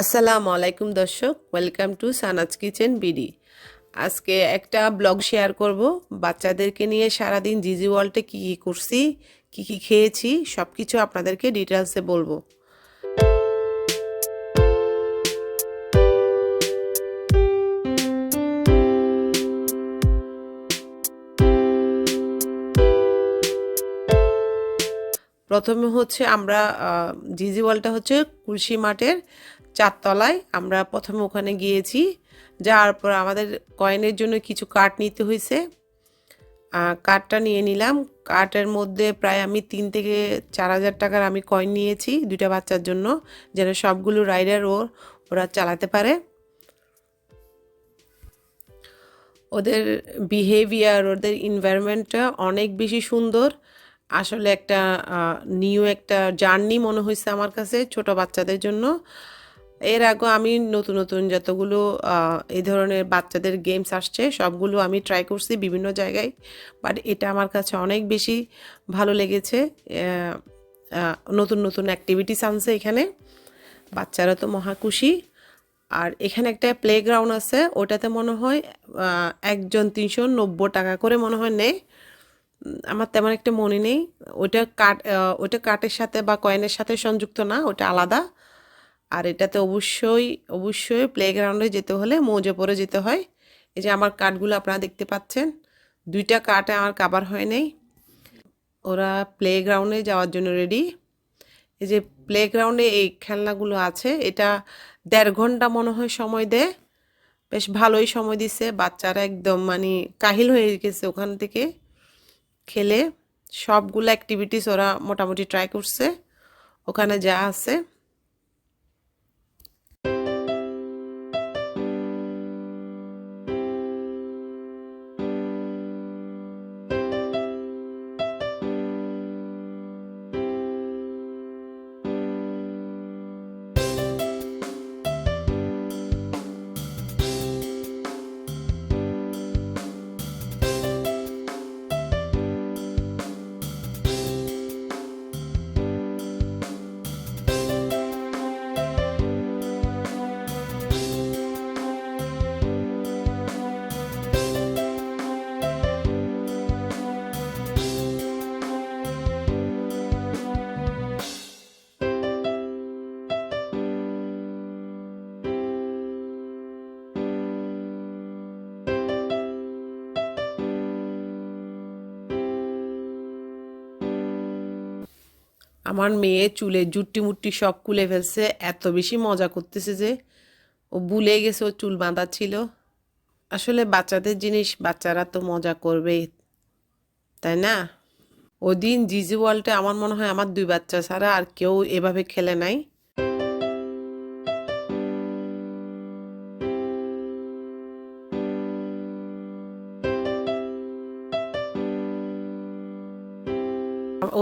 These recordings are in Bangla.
আসসালামু আলাইকুম দর্শক welcome to Sanaj kitchen BD আজকে একটা ব্লগ শেয়ার করব। বাচ্চাদেরকে নিয়ে সারাদিন জিজি ওয়ার্ল্ডে কী কী করছি, কী কী খেয়েছি সব কিছু আপনাদেরকে ডিটেলসে বলব। প্রথমে হচ্ছে আমরা জিজি ওয়ালটা হচ্ছে কুলসি মাঠের চারতলায় আমরা প্রথমে ওখানে গিয়েছি। যাওয়ার পর আমাদের কয়েনের জন্য কিছু কাঠ নিতে হয়েছে। কাঠটা নিয়ে নিলাম। কাঠের মধ্যে প্রায় আমি তিন থেকে চার হাজার টাকার আমি কয়েন নিয়েছি দুইটা বাচ্চার জন্য, যেন সবগুলো রাইডার ও, ওরা চালাতে পারে। ওদের বিহেভিয়ার ওদের এনভায়রনমেন্টটা অনেক বেশি সুন্দর। আসলে একটা নিউ একটা জার্নি মনে হয়েছে আমার কাছে ছোট বাচ্চাদের জন্য। এর আগে আমি নতুন নতুন যতগুলো এই ধরনের বাচ্চাদের গেমস আসছে সবগুলো আমি ট্রাই করছি বিভিন্ন জায়গায় বাট এটা আমার কাছে অনেক বেশি ভালো লেগেছে নতুন নতুন অ্যাক্টিভিটিস আনছে এখানে বাচ্চারা তো মহা খুশি আর এখানে একটা প্লেগ্রাউন্ড আছে ওটাতে মনে হয় একজন তিনশো নব্বই টাকা করে মনে হয় উম, আমার তেমন একটা মনে নেই ওটা আহ, ওটা কাঠের সাথে বা কয়েনের সাথে সংযুক্ত না ওটা আলাদা আর এটাতে অবশ্যই অবশ্যই প্লেগ্রাউন্ডে যেতে হলে মৌজে পরে যেতে হয়। এই যে আমার কাঠগুলো আপনারা দেখতে পাচ্ছেন, দুইটা কাঠে আমার কাবার হয় নাই। ওরা প্লেগ্রাউন্ডে যাওয়ার জন্য রেডি এই যে প্লেগ্রাউন্ডে এই খেলনাগুলো আছে, এটা দেড় ঘণ্টা মনে হয় সময় দেয়। বেশ ভালোই সময় দিছে, বাচ্চারা একদম মানে কাহিল হয়ে গেছে ওখান থেকে খেলে। সবগুলো অ্যাক্টিভিটিস ওরা মোটামুটি ট্রাই করছে। ওখানে যা আছে। আমার মেয়ে চুলে জুট্টি মুট্টি সব কুলে ফেলছে, এত বেশি মজা করতেছে যে ও ভুলে গেছে ও চুল বাঁধা ছিল আসলে বাচ্চাদের জিনিস বাচ্চারা তো মজা করবে তাই না? ওদিন জিজি ওয়ার্ল্ডে আমার মনে হয় আমার দুই বাচ্চা ছাড়া আর কেউ এভাবে খেলে নাই।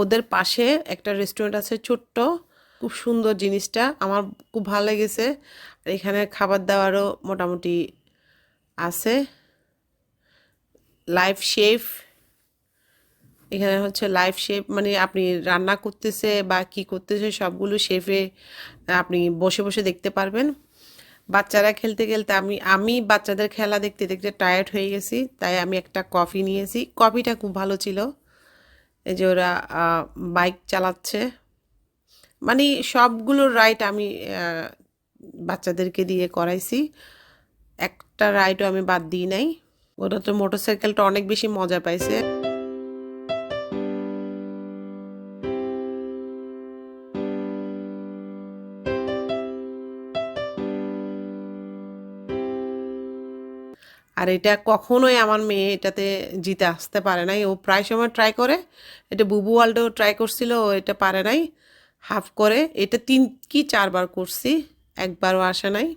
ওদের পাশে একটা রেস্টুরেন্ট আছে ছোট্ট, খুব সুন্দর জিনিসটা, আমার খুব ভালো লেগেছে। আর এখানে খাবার দাবারও মোটামুটি আছে। লাইফ শেফ এখানে হচ্ছে লাইফ শেফ মানে আপনি রান্না করতেছে বা কি করতেছে সবগুলো শেফে আপনি বসে বসে দেখতে পারবেন। বাচ্চারা খেলতে খেলতে আমি আমি বাচ্চাদের খেলা দেখতে দেখতে টায়ার্ড হয়ে গেছি, তাই আমি একটা কফি নিয়েছি। কফিটা খুব ভালো ছিল। এই যে ওরা বাইক চালাচ্ছে। মানে সবগুলো রাইড আমি বাচ্চাদেরকে দিয়ে করাইছি। একটা রাইডও আমি বাদ দিই নাই। ওরা তো মোটরসাইকেলটা অনেক বেশি মজা পাইছে। আর এটা কখনোই আমার মেয়ে এটাতে জিতে আসতে পারে নাই। ও প্রায় সময় ট্রাই করে, এটা বুবু ওয়ার্ল্ডেও ট্রাই করছিল, ও এটা পারে নাই। হাফ করে, এটা তিন কি চারবার করছি, একবারও আসে নাই।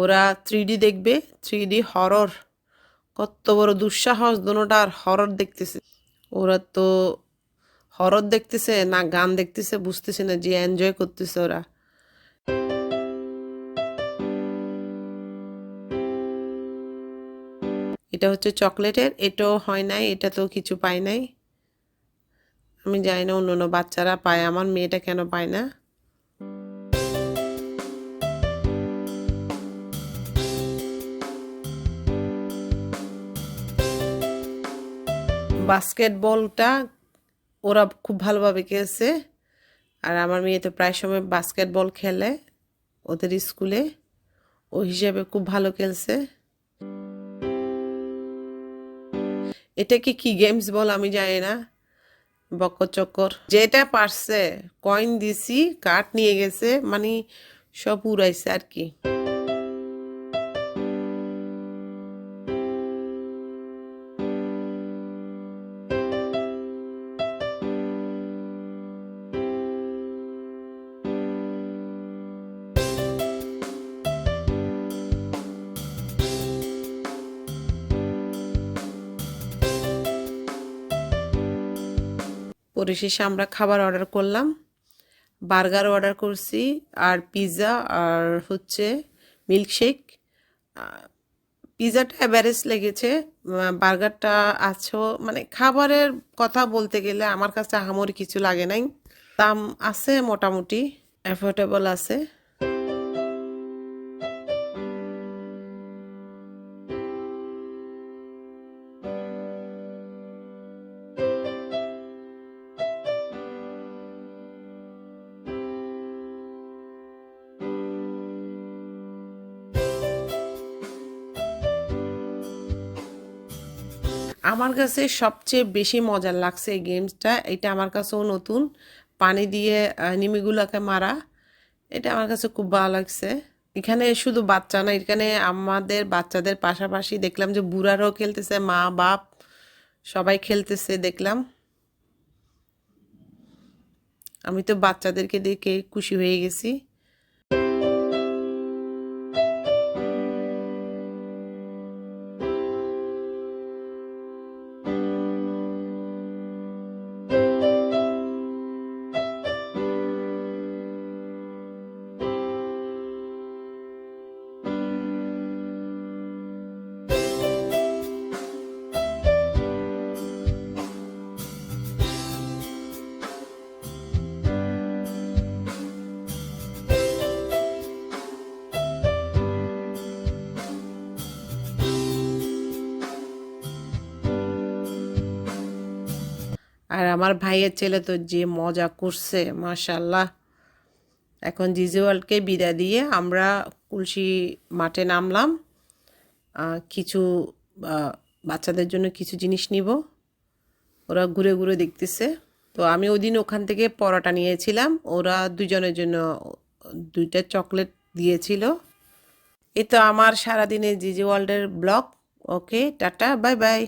ওরা থ্রি দেখবে থ্রি ডি হরর কত বড় দুঃসাহস দোনোটা আর হরর দেখতেছে। ওরা তো হরর দেখতেছে, না গান দেখতেছে, বুঝতেছে না, যে এনজয় করতেছে ওরা। এটা হচ্ছে চকলেটের, এটাও হয় নাই এটা তো কিছু পায় নাই। আমি জানি না, অন্য অন্য বাচ্চারা পায়, আমার মেয়েটা কেন পায় না? বাস্কেটবলটা ওরা খুব ভালোভাবে খেলছে, আর আমার মেয়ে তো প্রায় সময় বাস্কেটবল খেলে ওদের স্কুলে, ও হিসেবে খুব ভালো খেলছে। এটাকে কি গেমস বল আমি জানি না। বক্কর চক্কর। যেটা পারছে কয়েন দিছি কাঠ নিয়ে গেছে মানে সব উড়াইছে আর কি। পরিশেষে আমরা খাবার অর্ডার করলাম বার্গার অর্ডার করছি, আর পিৎজা আর হচ্ছে মিল্কশেক পিৎজাটা অ্যাভারেজ লেগেছে বার্গারটা আছো মানে খাবারের কথা বলতে গেলে আমার কাছে আহামরি কিছু লাগে নাই। দাম আছে মোটামুটি অ্যাফোর্ডেবল আছে। আমার কাছে সবচেয়ে বেশি মজার লাগছে এই গেমসটা। এটা আমার কাছেও নতুন। পানি দিয়ে নিমিগুলাকে মারা। এটা আমার কাছে খুব ভালো লাগছে। এখানে শুধু বাচ্চা না, এখানে আমাদের বাচ্চাদের পাশাপাশি দেখলাম যে বুড়ারাও খেলতেছে, মা, বাপ সবাই খেলতেছে দেখলাম। আমি তো বাচ্চাদেরকে দেখে খুশি হয়ে গেছি। আর আমার ভাইয়ের ছেলে তো যে মজা করছে মাশাল্লাহ এখন জিজুয়ালকে বিদায় দিয়ে আমরা কুলসি মাঠে নামলাম। কিছু বাচ্চাদের জন্য কিছু জিনিস নিব। ওরা ঘুরে ঘুরে দেখতেছে। তো আমি ওই দিন ওখান থেকে পরোটা নিয়েছিলাম। ওরা দুজনের জন্য দুইটা চকলেট দিয়েছিল। এ তো আমার সারাদিনের জিজি ওয়ার্ল্ডের vlog. Okay, tata, bye bye.